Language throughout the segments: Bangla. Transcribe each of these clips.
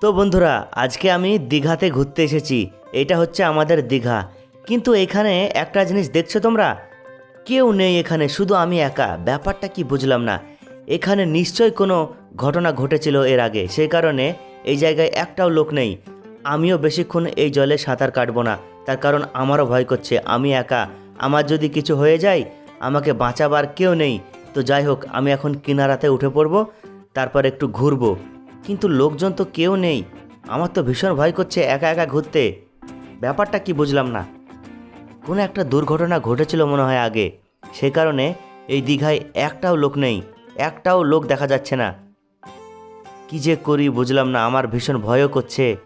তো বন্ধুরা, আজকে আমি দীঘাতে ঘুরতে এসেছি। এটা হচ্ছে আমাদের দীঘা। কিন্তু এখানে একটা জিনিস দেখছ তোমরা? কেউ নেই এখানে, শুধু আমি একা। ব্যাপারটা কি বুঝলাম না। এখানে নিশ্চয় কোনো ঘটনা ঘটেছিল এর আগে। সেই কারণে এই জায়গায় একটাও লোক নেই। আমিও বেশিক্ষণ এই জলে সাঁতার কাটবো না। তার কারণ আমারও ভয় করছে। আমি একা। আমার যদি কিছু হয়ে যায়, আমাকে বাঁচাবার কেউ নেই। তো যাই হোক, আমি এখন কিনারাতে উঠে পড়ব, তারপর একটু ঘুরবো। কিন্তু লোকজন তো কেউ নেই। আমার তো ভীষণ ভয় করছে একা একা ঘুরতে। ব্যাপারটা কি বুঝলাম না। কোনো একটা দুর্ঘটনা ঘটেছিল মনে হয় আগে। সে কারণে এই দীঘায় একটাও লোক নেই। একটাও লোক দেখা যাচ্ছে না। কি যে করি বুঝলাম না, আমার ভীষণ ভয়ও করছে।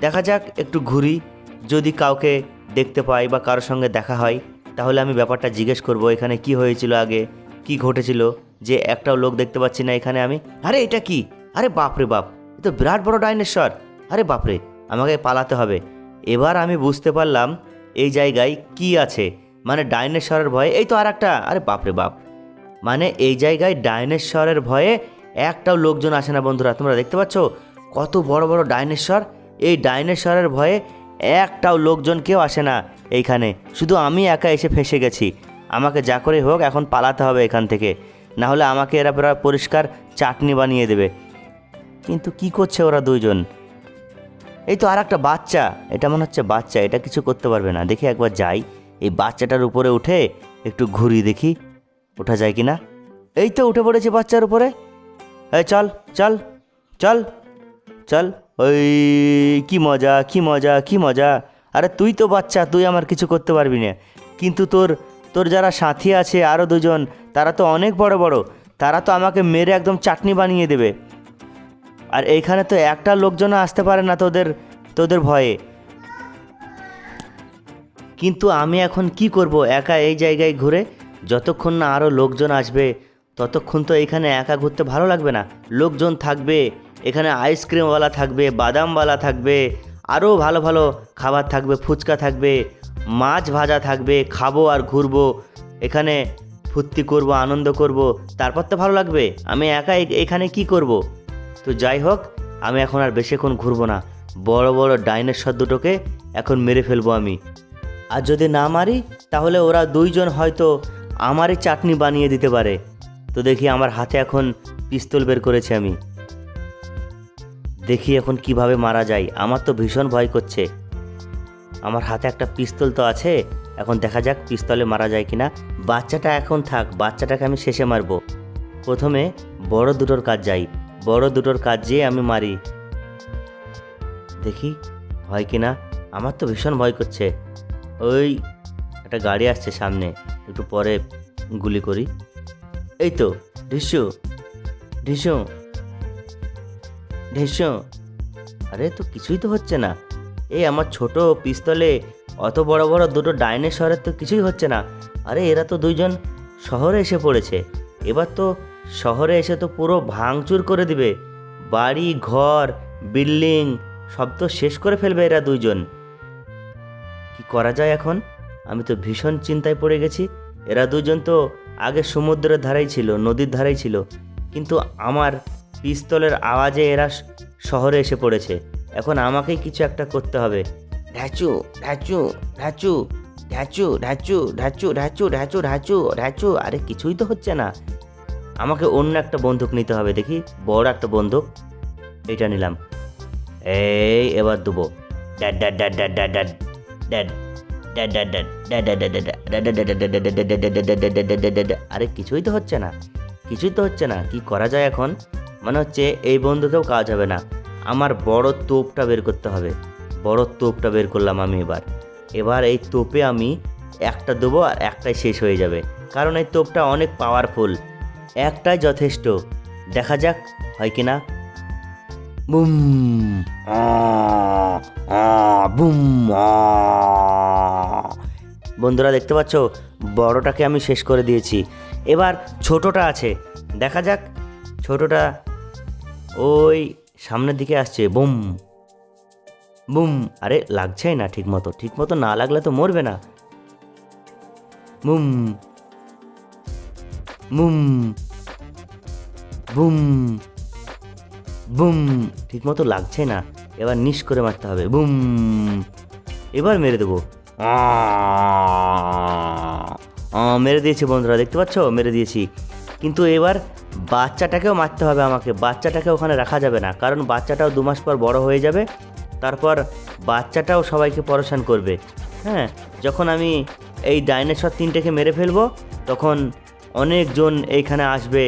দেখা যাক, একটু ঘুরি। যদি কাউকে দেখতে পাই বা কারোর সঙ্গে দেখা হয়, তাহলে আমি ব্যাপারটা জিজ্ঞেস করব, এখানে কি হয়েছিল আগে, কি ঘটেছিল। যে একটাও লোক দেখতে পাচ্ছি না এখানে আমি। আরে, এটা কি? আরে, বাপরে বাপ। এ তো বিরাট বড় ডাইনোসর। আরে, বাপরে, আমাকে পালাতে হবে। এবার আমি বুঝতে পারলাম এই জায়গায় কি আছে। মানে ডাইনোসরের ভয়ে, এই তো আর একটা আরে, বাপরে বাপ। মানে এই জায়গায় ডাইনোসরের ভয়ে একটাও লোকজন আসে না, বন্ধুরা। তোমরা দেখতে পাচ্ছ? কত বড় বড় ডাইনোসর। এই ডাইনোসরের ভয়ে একটাও লোকজন কেউ আসে না এইখানে। শুধু আমি একা এসে ফেসে গেছি। আমাকে যা করে হোক, এখন পালাতে হবে এখান থেকে। না হলে আমাকে এরা প্রায় পরিষ্কার চাটনি বানিয়ে দেবে। কিন্তু কি করছে ওরা দুইজন? এই তো আর একটা বাচ্চা। এটা মনে হচ্ছে বাচ্চা, এটা কিছু করতে পারবে না। দেখি একবার যাই। এই বাচ্চাটার উপরে উঠে একটু ঘুরি দেখি। ওঠা যায় কি না এই তো উঠে পড়েছে বাচ্চার উপরে। এই চল চল চল চল। ওই কি মজা কি মজা কি মজা। আরে তুই তো বাচ্চা, তুই আমার কিছু করতে পারবি না। কিন্তু তোর তোর যারা সাথী আছে আরও দুজন, তারা তো অনেক বড় বড়, তারা তো আমাকে মেরে একদম চাটনি বানিয়ে দেবে। আর এইখানে তো একটা লোকজন আসতে পারে না তোদের তোদের ভয়ে। কিন্তু আমি এখন কি করব একা এই জায়গায় ঘুরে? যতক্ষণ না আরও লোকজন আসবে, ততক্ষণ তো এখানে একা ঘুরতে ভালো লাগবে না। লোকজন থাকবে, এখানে আইসক্রিমওয়ালা থাকবে, বাদামওয়ালা থাকবে আরও ভালো ভালো খাবার থাকবে, ফুচকা থাকবে মাছ ভাজা থাকবে, খাব আর ঘুরবো। এখানে ফুর্তি করব, আনন্দ করব। তারপর তো ভালো লাগবে, আমি একা এখানে কি করব? তো যাই হোক, আমি এখন আর বেশিক্ষণ ঘুরবো না। বড় বড় ডাইনোসর দুটোকে এখন মেরে ফেলব আমি। আর যদি না মারি, তাহলে ওরা দুইজন হয়তো আমারই চাটনি বানিয়ে দিতে পারে। তো দেখি আমার হাতে এখন পিস্তল বের করেছি আমি। দেখি এখন কীভাবে মারা যায়, আমার তো ভীষণ ভয় করছে। আমার হাতে একটা পিস্তল তো আছে। এখন দেখা যাক পিস্তলে মারা যায় কিনা। বাচ্চাটা এখন থাক, বাচ্চাটাকে আমি শেষে মারবো। প্রথমে বড় দুটোর কাজ যাই। বড় দুটোর কাজ যেয়ে আমি মারি। দেখি, হয় কিনা? আমার তো ভীষণ ভয় করছে। ওই, একটা গাড়ি আসছে সামনে। একটু পরে গুলি করি। এই তো, ঢিসু ঢিসু ঢিসু। আরে, তো কিছুই তো হচ্ছে না। এই আমার ছোট পিস্তলে, অত বড় বড় দুটো ডাইনোসরের তো কিছুই হচ্ছে না। আরে এরা তো দুইজন শহরে এসে পড়েছে। এবার তো শহরে এসে তো পুরো ভাঙচুর করে দিবে। বাড়ি, ঘর, বিল্ডিং, সব তো শেষ করে ফেলবে এরা দুইজন। কি করা যায় এখন? আমি তো ভীষণ চিন্তায় পড়ে গেছি। এরা দুজন তো আগে সমুদ্রের ধারেই ছিল, নদীর ধারেই ছিল। কিন্তু আমার পিস্তলের আওয়াজে এরা শহরে এসে পড়েছে। এখন আমাকেই কিছু একটা করতে হবে ঢ্যাচু ঢ্যাচু ঢ্যাচু ঢ্যাচু ঢ্যাচু ঢ্যাচু ঢ্যাচু ঢ্যাচু ঢ্যাচু ঢ্যাচু আরে কিছুই তো হচ্ছে না আমাকে অন্য একটা বন্দুক নিতে হবে দেখি বড় একটা বন্দুক এইটা নিলাম এই এবার দেবো dad dad dad dad dad dad dad আরে কিছুই তো হচ্ছে না কিছুই তো হচ্ছে না কি করা যায় এখন মনে হচ্ছে এই বন্ধুকেও কাজ হবে না আমার বড় তোপটা বের করতে হবে। বড় তোপটা বের করলাম আমি এবার। এবার এই তোপে আমি একটা দেবো আর একটাই শেষ হয়ে যাবে। কারণ এই তোপটা অনেক পাওয়ারফুল একটাই যথেষ্ট। দেখা যাক, হয় কি না? বুম বুম বন্ধুরা, দেখতে পাচ্ছ? বড়টাকে আমি শেষ করে দিয়েছি। এবার ছোটটা আছে। দেখা যাক, ছোটটা ওই সামনের দিকে আসছে, বুম। বুম, আরে লাগছেই না ঠিক মতো ঠিক মতো না লাগলে তো মরবে না। বুম। বুম। বুম। বুম ঠিকমতো লাগছে না, এবার নিশ করে মারতে হবে, বুম। এবার মেরে দেবো। মেরে দিয়েছি বন্ধুরা, দেখতে পাচ্ছ? মেরে দিয়েছি। কিন্তু এবার বাচ্চাটাকেও মারতে হবে আমাকে। বাচ্চাটাকে ওখানে রাখা যাবে না, কারণ বাচ্চাটাও দু মাস পর বড় হয়ে যাবে, তারপর বাচ্চাটাও সবাইকে পরেশান করবে। হ্যাঁ যখন আমি এই ডাইনোসর তিনটেকে মেরে ফেলব, তখন অনেকজন এইখানে আসবে,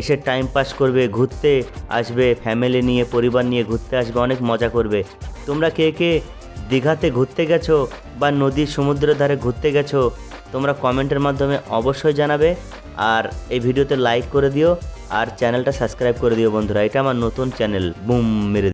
এসে টাইম পাস করবে, ঘুরতে আসবে ফ্যামিলি নিয়ে, পরিবার নিয়ে ঘুরতে আসবে, অনেক মজা করবে। তোমরা কে কে দীঘাতে ঘুরতে গেছো বা নদীর সমুদ্রের ধারে ঘুরতে গেছো, তোমরা কমেন্টের মাধ্যমে অবশ্যই জানাবে। আর এই ভিডিওতে লাইক করে দিও আর চ্যানেলটা সাবস্ক্রাইব করে দিও বন্ধুরা। এটা আমার নতুন চ্যানেল বুম, মেরে